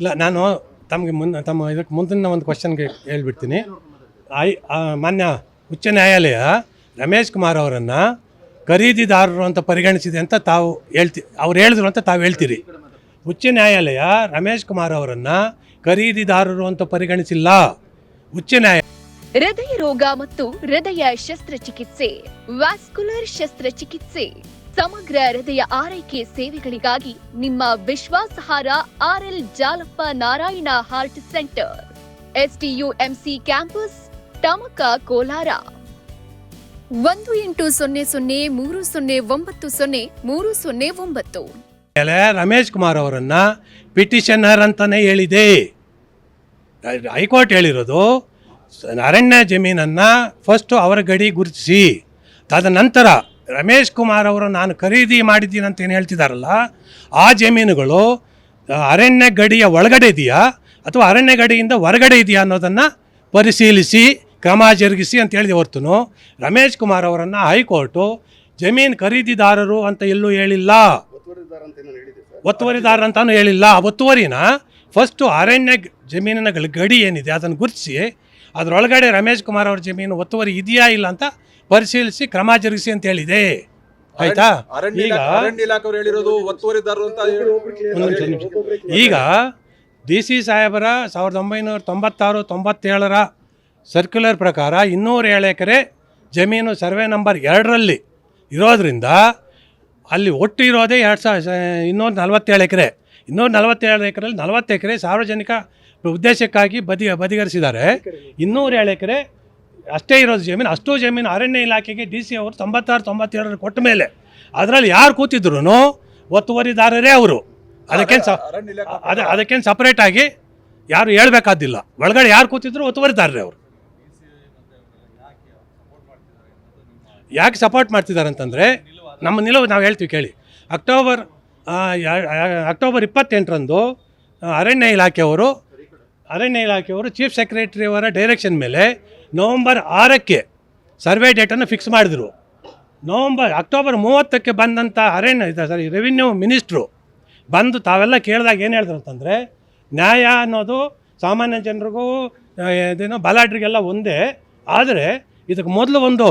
ಇಲ್ಲ, ನಾನು ತಮಗೆ ಮುನ್ನ ತಮ್ಮ ಇದಕ್ಕೆ ಮುಂದಿನ ಒಂದು ಕ್ವಶನ್ಗೆ ಹೇಳ್ಬಿಡ್ತೀನಿ. ಐ ಮಾನ್ಯ ಉಚ್ಚ ನ್ಯಾಯಾಲಯ ರಮೇಶ್ ಕುಮಾರ್ ಅವರನ್ನು ಖರೀದಿದಾರರು ಅಂತ ಪರಿಗಣಿಸಿದೆ ಅಂತ ತಾವು ಹೇಳ್ತಿ, ಅವ್ರು ಹೇಳಿದ್ರು ಅಂತ ತಾವು ಹೇಳ್ತೀರಿ. ಉಚ್ಚ ನ್ಯಾಯಾಲಯ ರಮೇಶ್ ಕುಮಾರ್ ಅವರನ್ನು ಖರೀದಿದಾರರು ಅಂತ ಪರಿಗಣಿಸಿಲ್ಲ. ಉಚ್ಚ ನ್ಯಾಯ ಹೃದಯ ರೋಗ ಮತ್ತು ಹೃದಯ ಶಸ್ತ್ರಚಿಕಿತ್ಸೆ ವ್ಯಾಸ್ಕುಲರ್ ಶಸ್ತ್ರಚಿಕಿತ್ಸೆ. ಸಮಗ್ರ ಹೃದಯ ಆರೈಕೆ ಸೇವೆಗಳಿಗಾಗಿ ನಿಮ್ಮ ವಿಶ್ವಾಸಹಾರ RL Jalappa Narayana heart centre. STUMC campus, Tamaka Kolar. ಒಂದು ಎಂಟು ಸೊನ್ನೆ ಸೊನ್ನೆ ಮೂರು ಸೊನ್ನೆ ಒಂಬತ್ತು ಸೊನ್ನೆ ಮೂರು ಸೊನ್ನೆ ಒಂಬತ್ತು. ರಮೇಶ್ ಕುಮಾರ್ ಅವರನ್ನು ಪಿಟಿಷನರ್ ಅಂತಾನೆ ಹೇಳಿದೆ. ಹೈಕೋರ್ಟ್ ಹೇಳಿರೋದು ಅರಣ್ಯ ಜಮೀನನ್ನು ಫಸ್ಟು ಅವರ ಗಡಿ ಗುರುತಿಸಿ, ತದನಂತರ ರಮೇಶ್ ಕುಮಾರ್ ಅವರು ನಾನು ಖರೀದಿ ಮಾಡಿದ್ದೀನಿ ಅಂತ ಏನು ಹೇಳ್ತಿದ್ದಾರಲ್ಲ ಆ ಜಮೀನುಗಳು ಅರಣ್ಯ ಗಡಿಯ ಒಳಗಡೆ ಇದೆಯಾ ಅಥವಾ ಅರಣ್ಯ ಗಡಿಯಿಂದ ಹೊರಗಡೆ ಇದೆಯಾ ಅನ್ನೋದನ್ನು ಪರಿಶೀಲಿಸಿ, ಕ್ರಮ ಜರುಗಿಸಿ ಅಂತ ಹೇಳಿದೆ ರಮೇಶ್ ಕುಮಾರ್ ಅವರನ್ನು ಹೈಕೋರ್ಟು ಜಮೀನು ಖರೀದಿದಾರರು ಅಂತ ಎಲ್ಲೂ ಹೇಳಿಲ್ಲ. ಒತ್ತುವರಿದಾರ ಅಂತಾನು ಹೇಳಿಲ್ಲ. ಆ ಒತ್ತುವರಿನ ಫಸ್ಟು ಅರಣ್ಯ ಜಮೀನಿನ ಗಡಿ ಏನಿದೆ ಅದನ್ನು ಗುರುತಿಸಿ, ಅದರೊಳಗಡೆ ರಮೇಶ್ ಕುಮಾರ್ ಅವ್ರ ಜಮೀನು ಒತ್ತುವರಿ ಇದೆಯಾ ಇಲ್ಲ ಅಂತ ಪರಿಶೀಲಿಸಿ ಕ್ರಮ ಜರುಗಿಸಿ ಅಂತ ಹೇಳಿದೆ. ಆಯ್ತಾ? ಅರಣ್ಯ ಈಗ ಹೇಳಿರೋದು ಒತ್ತುವರಿದಾರರು ಅಂತ ನಿಮಿಷ. ಈಗ ಡಿ ಸಿ ಸಾಹೇಬರ ಸಾವಿರದ ಒಂಬೈನೂರ ತೊಂಬತ್ತಾರು ತೊಂಬತ್ತೇಳರ ಸರ್ಕ್ಯುಲರ್ ಪ್ರಕಾರ ಇನ್ನೂರ ಏಳು ಎಕರೆ ಜಮೀನು ಸರ್ವೆ ನಂಬರ್ ಎರಡರಲ್ಲಿ ಇರೋದ್ರಿಂದ ಅಲ್ಲಿ ಒಟ್ಟು ಇರೋದೇ ಎರಡು ಸಾವಿರ ಇನ್ನೂರ ನಲವತ್ತೇಳು ಎಕರೆ. ಇನ್ನೂರ ನಲವತ್ತೇಳು ಎಕರೆಯಲ್ಲಿ ನಲವತ್ತು ಎಕರೆ ಸಾರ್ವಜನಿಕ ಉದ್ದೇಶಕ್ಕಾಗಿ ಬದಿ ಬದಿಗರಿಸಿದ್ದಾರೆ. ಇನ್ನೂರ ಏಳು ಎಕರೆ ಅಷ್ಟೇ ಇರೋದು ಜಮೀನು ಅಷ್ಟು ಜಮೀನು ಅರಣ್ಯ ಇಲಾಖೆಗೆ ಡಿ ಸಿ ಅವರು ತೊಂಬತ್ತಾರು ತೊಂಬತ್ತೇಳರ ಕೊಟ್ಟ ಮೇಲೆ. ಅದರಲ್ಲಿ ಯಾರು ಕೂತಿದ್ರು ಒತ್ತುವರಿದಾರರೇ ಅವರು. ಅದಕ್ಕೇನು ಅದ ಅದಕ್ಕೇನು ಸಪ್ರೇಟಾಗಿ ಯಾರು ಹೇಳಬೇಕಾದಿಲ್ಲ. ಒಳಗಡೆ ಯಾರು ಕೂತಿದ್ರು ಒತ್ತುವರಿದಾರರೇ ಅವರು. ಯಾಕೆ ಸಪೋರ್ಟ್ ಮಾಡ್ತಿದ್ದಾರೆ ಅಂತಂದರೆ ನಮ್ಮ ನಿಲುವು ನಾವು ಹೇಳ್ತೀವಿ ಕೇಳಿ. ಅಕ್ಟೋಬರ್ ಅಕ್ಟೋಬರ್ ಇಪ್ಪತ್ತೆಂಟರಂದು ಅರಣ್ಯ ಇಲಾಖೆಯವರು ಅರಣ್ಯ ಇಲಾಖೆಯವರು ಚೀಫ್ ಸೆಕ್ರೆಟರಿ ಅವರ ಡೈರೆಕ್ಷನ್ ಮೇಲೆ ನವಂಬರ್ ಆರಕ್ಕೆ ಸರ್ವೆ ಡೇಟನ್ನು ಫಿಕ್ಸ್ ಮಾಡಿದರು. ನವಂಬರ್, ಅಕ್ಟೋಬರ್ ಮೂವತ್ತಕ್ಕೆ ಬಂದಂಥ ಅರಣ್ಯ, ಇದು ಸಾರಿ ರೆವಿನ್ಯೂ ಮಿನಿಸ್ಟ್ರು ಬಂದು ತಾವೆಲ್ಲ ಕೇಳಿದಾಗ ಏನು ಹೇಳಿದ್ರು ಅಂತಂದರೆ, ನ್ಯಾಯ ಅನ್ನೋದು ಸಾಮಾನ್ಯ ಜನರಿಗೂ ಇದೇನೋ ಬಲಾಢ್ರಿಗೆಲ್ಲ ಒಂದೇ. ಆದರೆ ಇದಕ್ಕೆ ಮೊದಲು ಒಂದು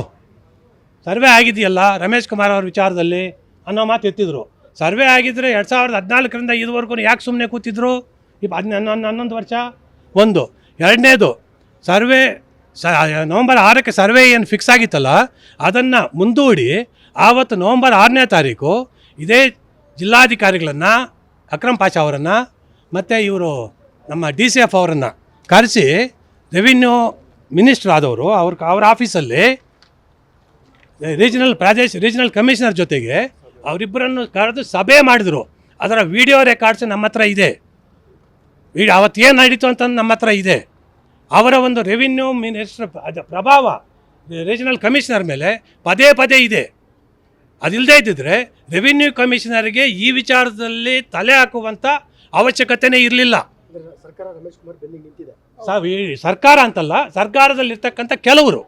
ಸರ್ವೆ ಆಗಿದೆಯಲ್ಲ ರಮೇಶ್ ಕುಮಾರ್ ಅವ್ರ ವಿಚಾರದಲ್ಲಿ ಅನ್ನೋ ಮಾತು ಎತ್ತಿದ್ರು. ಸರ್ವೆ ಆಗಿದ್ದರೆ ಎರಡು ಸಾವಿರದ ಹದಿನಾಲ್ಕರಿಂದ ಇದುವರೆಗೂ ಯಾಕೆ ಸುಮ್ಮನೆ ಕೂತಿದ್ರು? ಇಪ್ಪ ಹನ್ನೊಂದು ಹನ್ನೊಂದು ವರ್ಷ? ಒಂದು. ಎರಡನೇದು, ಸರ್ವೆ ಸ ನವಂಬರ್ ಆರಕ್ಕೆ ಸರ್ವೆ ಏನು ಫಿಕ್ಸ್ ಆಗಿತ್ತಲ್ಲ, ಅದನ್ನು ಮುಂದೂಡಿ ಆವತ್ತು ನವಂಬರ್ ಆರನೇ ತಾರೀಕು ಇದೇ ಜಿಲ್ಲಾಧಿಕಾರಿಗಳನ್ನು, ಅಕ್ರಮ್ ಪಾಷ ಅವರನ್ನು, ಮತ್ತು ಇವರು ನಮ್ಮ ಡಿ ಸಿ ಎಫ್ ಅವರನ್ನು ಕರೆಸಿ ರೆವಿನ್ಯೂ ಮಿನಿಸ್ಟರ್ ಆದವರು, ಅವ್ರ ಅವ್ರ ಆಫೀಸಲ್ಲಿ ರೀಜನಲ್ ಪ್ರಾದೇಶ್ ರೀಜನಲ್ ಕಮಿಷನರ್ ಜೊತೆಗೆ ಅವರಿಬ್ಬರನ್ನು ಕರೆದು ಸಭೆ ಮಾಡಿದರು. ಅದರ ವಿಡಿಯೋ ರೆಕಾರ್ಡ್ಸ್ ನಮ್ಮ ಹತ್ರ ಇದೆ. ಏನು ನಡೀತು ಅಂತಂದು ನಮ್ಮ ಹತ್ರ ಇದೆ. ಅವರ ಒಂದು ರೆವಿನ್ಯೂ ಮಿನಿಸ್ಟರ್ ಅದು ಪ್ರಭಾವ ರೀಜನಲ್ ಕಮಿಷನರ್ ಮೇಲೆ ಪದೇ ಪದೇ ಇದೆ. ಅದಿಲ್ಲದೆ ಇದ್ದಿದ್ರೆ ರೆವಿನ್ಯೂ ಕಮಿಷನರ್ಗೆ ಈ ವಿಚಾರದಲ್ಲಿ ತಲೆ ಹಾಕುವಂಥ ಅವಶ್ಯಕತೆನೇ ಇರಲಿಲ್ಲ. ಸರ್ಕಾರ ಅಂತಲ್ಲ ಸರ್ಕಾರದಲ್ಲಿರ್ತಕ್ಕಂಥ ಕೆಲವರು.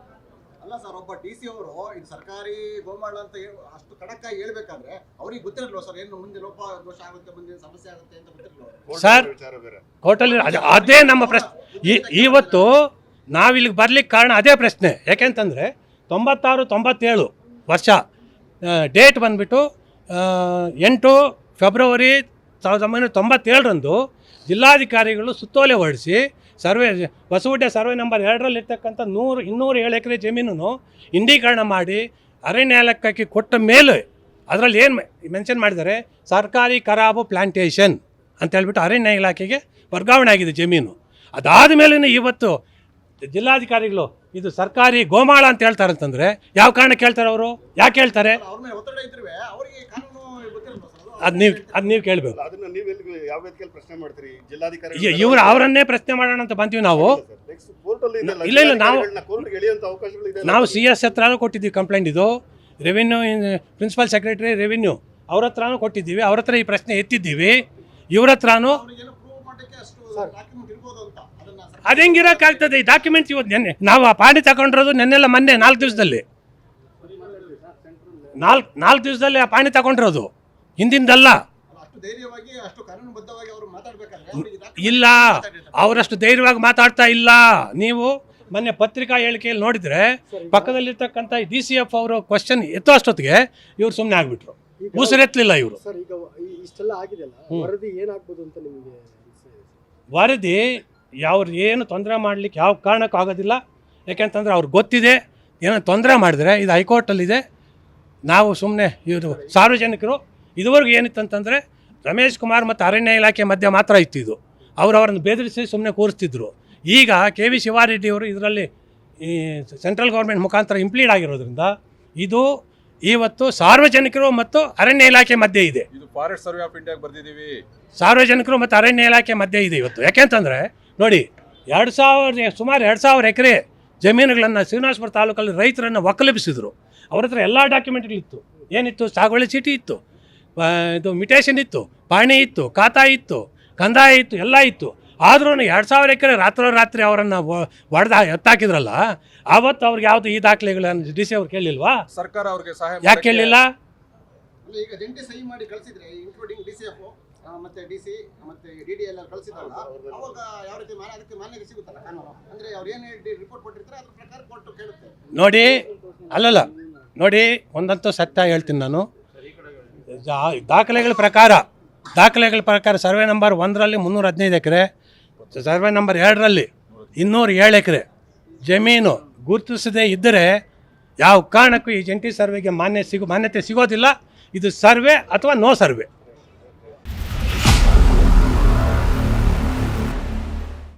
ಡಿ ಸಿ ಅವರು ಇದು ಸರ್ಕಾರಿ ಗೋಮಾಳ ಅಂತ ಹೇಳಿ ಅಷ್ಟು ಖಡಕ್ ಆಗಿ ಹೇಳ್ಬೇಕಾದ್ರೆ ಅವ್ರಿಗೆ ಗೊತ್ತಿರಲ್ವ ಸರ್ ಏನು ಮುಂದೆ ಲೋಪ ದೋಷ ಆಗುತ್ತೆ ಮುಂದೆ ಸಮಸ್ಯೆ ಆಗುತ್ತೆ ಅಂತ ಗೊತ್ತಿರಲ್ವ ಸರ್ ಕೋರ್ಟಲ್ಲಿ ಅದ್- ಅದೇ ನಮ್ಮ ಪ್ರಶ್ನೆ. ಈ ಇವತ್ತು ನಾವಿಲ್ಲಿಗೆ ಬರ್ಲಿಕ್ಕೆ ಕಾರಣ ಅದೇ ಪ್ರಶ್ನೆ. ಯಾಕೆಂತಂದರೆ ತೊಂಬತ್ತಾರು ತೊಂಬತ್ತೇಳು ವರ್ಷ ಡೇಟ್ ಬಂದ್ಬಿಟ್ಟು ಎಂಟು ಫೆಬ್ರವರಿ ಸಾವಿರದ ಒಂಬೈನೂರ ತೊಂಬತ್ತೇಳರಂದು ಜಿಲ್ಲಾಧಿಕಾರಿಗಳು ಸುತ್ತೋಲೆ ಹೊರಡಿಸಿ ಸರ್ವೆ ಹೊಸಗುಡ್ಡೆ ಸರ್ವೆ ನಂಬರ್ ಎರಡರಲ್ಲಿರ್ತಕ್ಕಂಥ ನೂರು ಇನ್ನೂರು ಏಳು ಎಕರೆ ಜಮೀನನ್ನು ಇಂಡೀಕರಣ ಮಾಡಿ ಅರಣ್ಯ ಇಲಾಖೆಗೆ ಕೊಟ್ಟ ಮೇಲೆ ಅದರಲ್ಲಿ ಏನು ಮೆನ್ಷನ್ ಮಾಡಿದ್ದಾರೆ ಸರ್ಕಾರಿ ಕರಾಬು ಪ್ಲ್ಯಾಂಟೇಷನ್ ಅಂತ ಹೇಳ್ಬಿಟ್ಟು ಅರಣ್ಯ ಇಲಾಖೆಗೆ ವರ್ಗಾವಣೆ ಆಗಿದೆ ಜಮೀನು. ಅದಾದ ಮೇಲೂ ಇವತ್ತು ಜಿಲ್ಲಾಧಿಕಾರಿಗಳು ಇದು ಸರ್ಕಾರಿ ಗೋಮಾಳ ಅಂತ ಹೇಳ್ತಾರೆ ಅಂತಂದರೆ ಯಾವ ಕಾರಣ ಕೇಳ್ತಾರೆ ಅವರು? ಯಾಕೆ ಹೇಳ್ತಾರೆ? ಅವ್ರ ಮೇಲೆ ಒತ್ತಡ ಇದ್ರೂ ಅವರಿಗೆ ಕಾನೂನು ಗೊತ್ತಿರಲ್ವ ಸರ್ ಅದು. ನೀವು ಅದು ನೀವು ಕೇಳಬೇಕು. ಅದನ್ನ ನೀವು ಎಲ್ಲಿ ಯಾವ ವೇದಿಕೆಯಲ್ಲಿ ಪ್ರಶ್ನೆ ಮಾಡ್ತೀರಿ? ಜಿಲ್ಲಾಧಿಕಾರಿ ಇವರು ಅವರನ್ನೇ ಪ್ರಶ್ನೆ ಮಾಡೋಣ ಅಂತ ಬಂತೀವಿ ನಾವು. ನೆಕ್ಸ್ಟ್ ಕೋರ್ಟ್ ಅಲ್ಲಿ ಇಲ್ಲ, ಇಲ್ಲ, ನಾವು- ಕೋರ್ಟ್ ಎಳೆಯುವಂತ ಅವಕಾಶಗಳು ಇದೆ ನಾವು ಸಿ ಎಸ್ ಹತ್ರನೂ ಕೊಟ್ಟಿದ್ದೀವಿ ಕಂಪ್ಲೇಂಟ್ ಇದು. ರೆವಿನ್ಯೂ ಪ್ರಿನ್ಸಿಪಲ್ ಸೆಕ್ರೆಟರಿ ರೆವಿನ್ಯೂ ಅವ್ರ ಹತ್ರನೂ ಕೊಟ್ಟಿದ್ದೀವಿ ಅವ್ರ ಹತ್ರ ಈ ಪ್ರಶ್ನೆ ಎತ್ತಿದ್ದೀವಿ. ಇವ್ರ ಹತ್ರನೂ ಅದು ಹೆಂಗಿರೋಕ್ಕಾಗ್ತದೆ? ಈ ಡಾಕ್ಯುಮೆಂಟ್ಸ್ ಇವತ್ತು ನೆನ್ನೆ ನಾವು ಆ ಪಾಣಿ ತಗೊಂಡಿರೋದು ನೆನ್ನೆಲ್ಲ ಮೊನ್ನೆ ನಾಲ್ಕು ದಿವಸದಲ್ಲಿ. ನಾಲ್ಕು ನಾಲ್ಕು ದಿವಸದಲ್ಲಿ ಆ ಪಾಣಿ ತಗೊಂಡಿರೋದು. ಹಿಂದಿಂದಲ್ಲ. ಇಲ್ಲ. ಅವರಷ್ಟು ಧೈರ್ಯವಾಗಿ ಮಾತಾಡ್ತಾ ಇಲ್ಲ. ನೀವು ಮೊನ್ನೆ ಪತ್ರಿಕಾ ಹೇಳಿಕೆಯಲ್ಲಿ ನೋಡಿದ್ರೆ ಪಕ್ಕದಲ್ಲಿರ್ತಕ್ಕಂಥ ಡಿ ಸಿ ಎಫ್ ಅವರು ಕ್ವಶನ್ ಎತ್ತೋ ಅಷ್ಟೊತ್ತಿಗೆ ಇವ್ರು ಸುಮ್ಮನೆ ಆಗ್ಬಿಟ್ರು. ಉಸಿರೆತ್ತಲಿಲ್ಲ ಇವರು. ವರದಿ ಅವ್ರು ಏನು ತೊಂದರೆ ಮಾಡಲಿಕ್ಕೆ ಯಾವ ಕಾರಣಕ್ಕೂ ಆಗೋದಿಲ್ಲ ಯಾಕೆಂತಂದ್ರೆ ಅವ್ರಿಗೆ ಗೊತ್ತಿದೆ ಏನೋ ತೊಂದರೆ ಮಾಡಿದ್ರೆ ಇದು ಹೈಕೋರ್ಟಲ್ಲಿದೆ. ನಾವು ಸುಮ್ಮನೆ ಇವರು ಸಾರ್ವಜನಿಕರು ಇದುವರೆಗೂ ಏನಿತ್ತಂತಂದರೆ ರಮೇಶ್ ಕುಮಾರ್ ಮತ್ತು ಅರಣ್ಯ ಇಲಾಖೆ ಮಧ್ಯೆ ಮಾತ್ರ ಇತ್ತು ಇದು. ಅವರು ಅವರನ್ನು ಬೆದರಿಸಿ ಸುಮ್ಮನೆ ಕೂರಿಸ್ತಿದ್ರು. ಈಗ ಕೆ ವಿ ಶಿವಾರೆಡ್ಡಿ ಅವರು ಇದರಲ್ಲಿ ಈ ಸೆಂಟ್ರಲ್ ಗೌರ್ಮೆಂಟ್ ಮುಖಾಂತರ ಇಂಪ್ಲೀಡ್ ಆಗಿರೋದ್ರಿಂದ ಇದು ಇವತ್ತು ಸಾರ್ವಜನಿಕರು ಮತ್ತು ಅರಣ್ಯ ಇಲಾಖೆ ಮಧ್ಯೆ ಇದೆ. ಇದು ಫಾರೆಸ್ಟ್ ಸರ್ವೆ ಆಫ್ ಇಂಡಿಯಾಗೆ ಬರ್ದಿದ್ದೀವಿ. ಸಾರ್ವಜನಿಕರು ಮತ್ತು ಅರಣ್ಯ ಇಲಾಖೆ ಮಧ್ಯೆ ಇದೆ ಇವತ್ತು. ಯಾಕೆಂತಂದರೆ ನೋಡಿ ಎರಡು ಸಾವಿರ ಸುಮಾರು ಎರಡು ಸಾವಿರ ಎಕರೆ ಜಮೀನುಗಳನ್ನು ಶ್ರೀನಿವಾಸಪುರ ತಾಲೂಕಲ್ಲಿ ರೈತರನ್ನು ಒಕ್ಕಲೆಬ್ಬಿಸಿದ್ರು ಅವ್ರ ಹತ್ರ ಎಲ್ಲ ಡಾಕ್ಯುಮೆಂಟ್ಗಳಿತ್ತು ಏನಿತ್ತು? ಸಾಗುವಳಿ ಚೀಟಿ ಇತ್ತು. ಇದು ಮಿಟೇಷನ್ ಇತ್ತು ಪಾಣಿ ಇತ್ತು ಖಾತಾ ಇತ್ತು ಕಂದಾಯ ಇತ್ತು ಎಲ್ಲ ಇತ್ತು. ಆದ್ರೂ ಎರಡು ಸಾವಿರ ಎಕರೆ ರಾತ್ರೋರಾತ್ರಿ ಅವರನ್ನು ಹೊಡೆದ ಎತ್ತಾಕಿದ್ರಲ್ಲ ಆವತ್ತು ಅವ್ರಿಗೆ ಯಾವುದು ಈ ದಾಖಲೆಗಳನ್ನು ಡಿ ಸಿ ಅವ್ರು ಕೇಳಿಲ್ವಾ? ಸರ್ಕಾರ ಅವ್ರಿಗೆ ಸಹಾಯ ಯಾಕೆ ಕೇಳಲಿಲ್ಲ ಈಗ ಜಂಟಿ ಸಹಿ ಮಾಡಿ ಕಳಿಸಿದ್ರೆ ಇನ್ಕ್ಲೂಡಿಂಗ್ ಡಿ ಸಿ ಎಫ್ ಮತ್ತೆ ಡಿ ಸಿ ಮತ್ತೆ ಡಿ ಡಿ ಎಲ್ಲ ಕಳಿಸಿದ್ರಲ್ಲ ಅವಾಗ ಯಾವ ರೀತಿ ಮಾನ್ಯ ಅದಕ್ಕೆ ಮಾನ್ಯತೆ ಸಿಗುತ್ತಲ್ಲ ಕಾನೂನು? ಅಂದ್ರೆ ಅವ್ರು ಏನು ರಿಪೋರ್ಟ್ ಕೊಟ್ಟಿರ್ತಾರೆ ಅದ್ರ ಪ್ರಕಾರ ಕೊಟ್ಟು ಕೇಳುತ್ತೆ. ನೋಡಿ ಅಲ್ಲಲ್ಲ ನೋಡಿ ಒಂದಂತೂ ಸತ್ಯ ಹೇಳ್ತೀನಿ ನಾನು. ದಾಖಲೆಗಳ ಪ್ರಕಾರ ದಾಖಲೆಗಳ ಪ್ರಕಾರ ಸರ್ವೆ ನಂಬರ್ ಒಂದರಲ್ಲಿ ಮುನ್ನೂರ ಹದಿನೈದು ಎಕರೆ, ಸರ್ವೆ ನಂಬರ್ ಎರಡರಲ್ಲಿ ಇನ್ನೂರ ಏಳು ಎಕರೆ. ಜಮೀನು ಗುರುತಿಸದೇ ಇದ್ದರೆ ಯಾವ ಕಾರಣಕ್ಕೂ ಈ ಜಂಟಿ ಸರ್ವೆಗೆ ಮಾನ್ಯ ಸಿಗೋ, ಮಾನ್ಯತೆ ಸಿಗೋದಿಲ್ಲ. ಇದು ಸರ್ವೆ ಅಥವಾ ನೋ ಸರ್ವೆ.